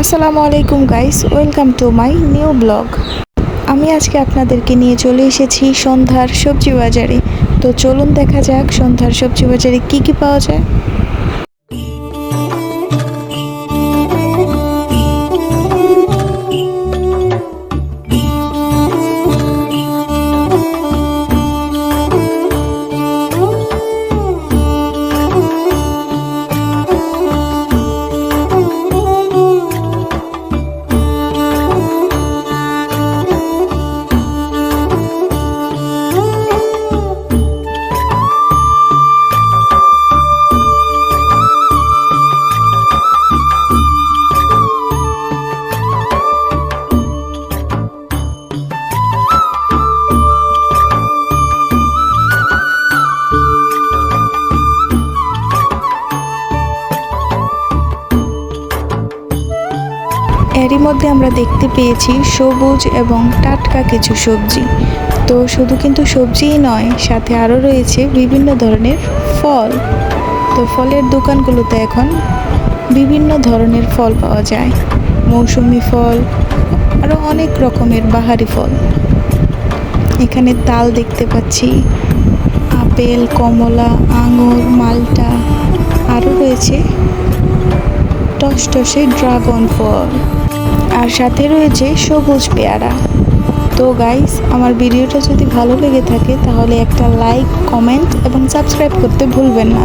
আসসালামু আলাইকুম guys, welcome to my new blog. আমি আজকে আপনাদেরকে নিয়ে চলে এসেছি সন্ধ্যার সবজি বাজারে। তো চলুন দেখা যাক সন্ধ্যার সবজি বাজারে কি কি পাওয়া যায়। এরই মধ্যে আমরা দেখতে পেয়েছি সবুজ এবং টাটকা কিছু সবজি। তো শুধু কিন্তু সবজিই নয়, সাথে আরও রয়েছে বিভিন্ন ধরনের ফল। তো ফলের দোকানগুলোতে এখন বিভিন্ন ধরনের ফল পাওয়া যায়। মৌসুমি ফল আরও অনেক রকমের বাহারি ফল। এখানে তাল দেখতে পাচ্ছি, আপেল, কমলা, আঙুর, মালটা আরও রয়েছে টসটসে ড্রাগন ফল। আর সাথে রয়েছে সবুজ পেয়ারা। তো গাইস আমার ভিডিওটা যদি ভালো লেগে থাকে, তাহলে একটা লাইক কমেন্ট এবং সাবস্ক্রাইব করতে ভুলবেন না।